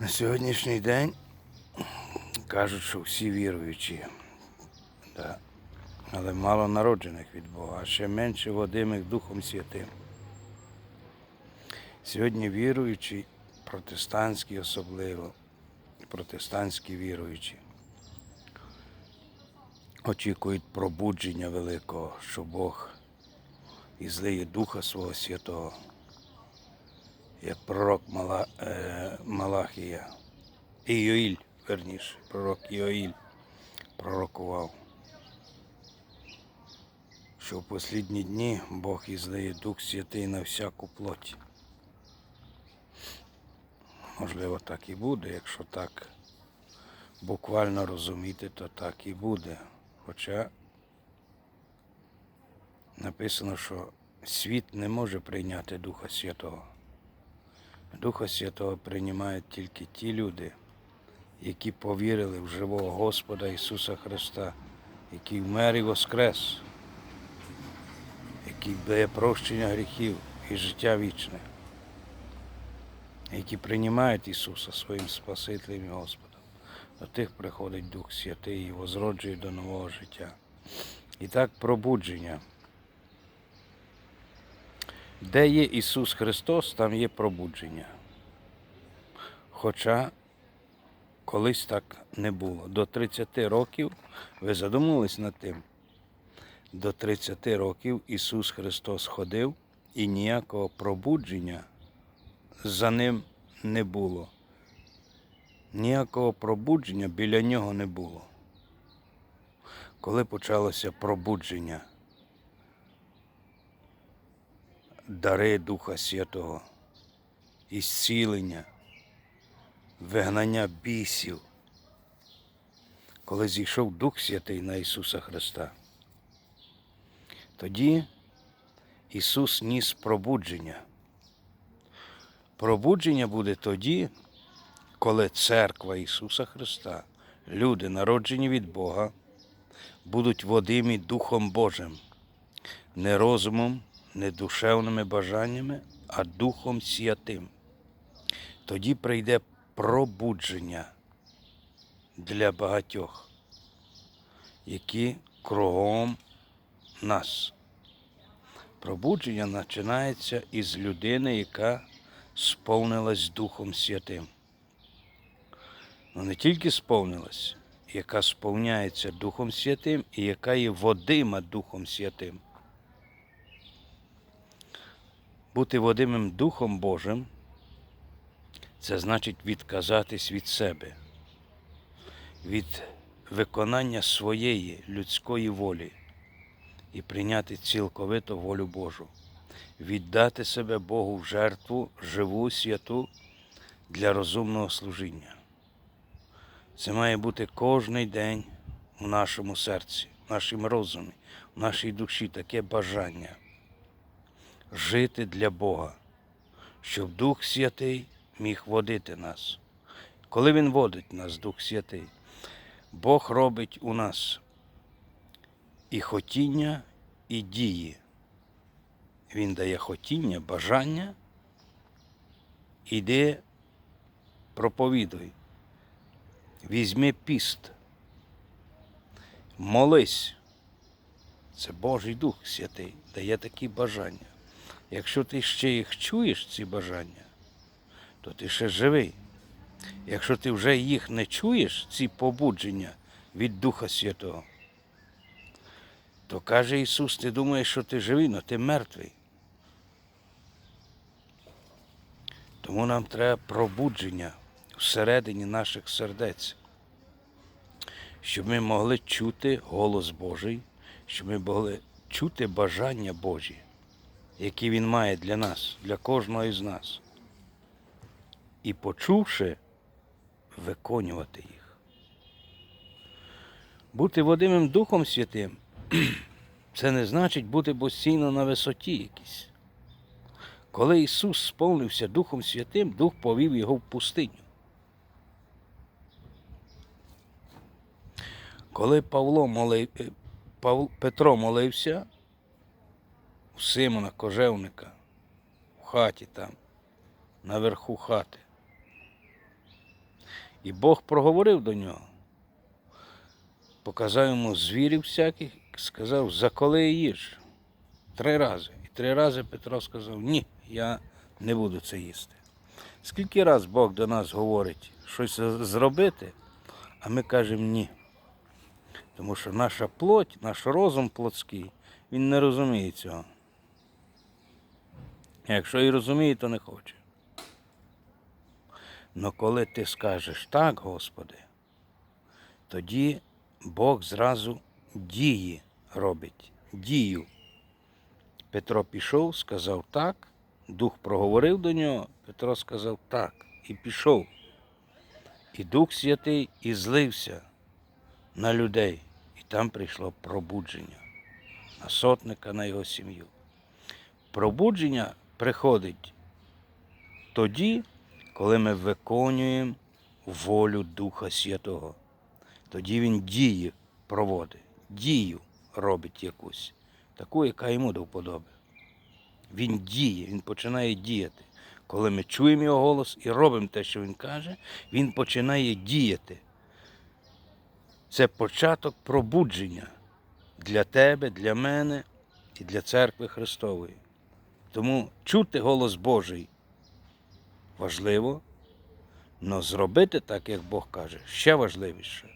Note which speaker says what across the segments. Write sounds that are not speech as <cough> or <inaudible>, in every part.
Speaker 1: На сьогоднішній день кажуть, що всі віруючі, да. але мало народжених від Бога, а ще менше водимих Духом Святим. Сьогодні віруючі, протестантські особливо, протестантські віруючі, очікують пробудження великого, що Бог ізлиє Духа Свого Святого як пророк Мала, е, Малахія. Іоїль, верніше, пророк Іоїль пророкував, що в останні дні Бог ізлиє Дух Святий на всяку плоть. Можливо, так і буде, якщо так буквально розуміти, то так і буде. Хоча написано, що світ не може прийняти Духа Святого. Духа Святого приймають тільки ті люди, які повірили в живого Господа Ісуса Христа, який вмер і воскрес, який дає прощення гріхів і життя вічне, які приймають Ісуса своїм Спасителем і Господом. До тих приходить Дух Святий і возроджує до нового життя. І так пробудження. Де є Ісус Христос, там є пробудження. Хоча колись так не було. До 30 років, ви задумувались над тим? До 30 років Ісус Христос ходив і ніякого пробудження за ним не було. Ніякого пробудження біля нього не було. Коли почалося пробудження, дари Духа Святого, ісцілення, вигнання бісів, коли зійшов Дух Святий на Ісуса Христа, тоді Ісус ніс пробудження. Пробудження буде тоді, коли церква Ісуса Христа, люди, народжені від Бога, будуть водимі Духом Божим, не розумом, не душевними бажаннями, а Духом Святим. Тоді прийде пробудження для багатьох, які кругом нас. Пробудження починається із людини, яка сповнилась Духом Святим. Ну не тільки сповнилась, яка сповняється Духом Святим і яка є водима Духом Святим. Бути водимим Духом Божим це значить відказатись від себе, від виконання своєї людської волі і прийняти цілковито волю Божу, віддати себе Богу в жертву, живу, святу для розумного служіння. Це має бути кожний день у нашому серці, в нашому розумі, в нашій душі таке бажання жити для Бога, щоб Дух Святий міг водити нас. Коли Він водить нас, Дух Святий, Бог робить у нас і хотіння, і дії. Він дає хотіння, бажання, іди проповідуй. Візьми піст, молись. Це Божий Дух Святий дає такі бажання. Якщо ти ще їх чуєш, ці бажання, то ти ще живий. Якщо ти вже їх не чуєш, ці побудження від Духа Святого, то каже Ісус, ти думаєш, що ти живий, але ти мертвий. Тому нам треба пробудження всередині наших сердець, щоб ми могли чути голос Божий, щоб ми могли чути бажання Божі, які Він має для нас, для кожного із нас. І почувши, виконувати їх. Бути водимим Духом Святим <clears throat> це не значить бути постійно на висоті якійсь. Коли Ісус сповнився Духом Святим, Дух повів його в пустиню. Коли Павло молив, е, Петро молився у Симона Кожевника в хаті там, наверху хати, І Бог проговорив до нього. Показав йому звірів всяких, сказав, заколи і їж. Три рази. І три рази Петро сказав, ні, я не буду це їсти. Скільки раз Бог до нас говорить щось зробити, а ми кажемо ні. Тому що наша плоть, наш розум плотський, він не розуміє цього. Якщо і розуміє, то не хоче. Но коли ти скажеш так, Господи, тоді Бог зразу дії робить, дію. Петро пішов, сказав так, Дух проговорив до нього, Петро сказав так і пішов. І Дух Святий і злився на людей, і там прийшло пробудження на сотника, на його сім'ю. Пробудження приходить тоді, коли ми виконуємо волю Духа Святого. Тоді він дії проводить, дію робить якусь, таку, яка йому до вподоби. Він діє, він починає діяти. Коли ми чуємо його голос і робимо те, що він каже, він починає діяти. Це початок пробудження для тебе, для мене і для церкви Христової. Тому чути голос Божий важливо, але зробити так, як Бог каже, ще важливіше.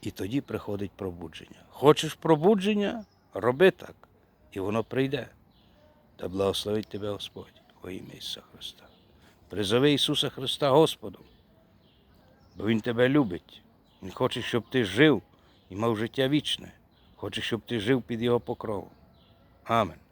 Speaker 1: І тоді приходить пробудження. Хочеш пробудження? Роби так, і воно прийде. Та благословить тебе Господь во ім'я Ісуса Христа. Призови Ісуса Христа Господом, бо Він тебе любить. Він хоче, щоб ти жив і мав життя вічне. Хоче, щоб ти жив під Його покровом. Амен.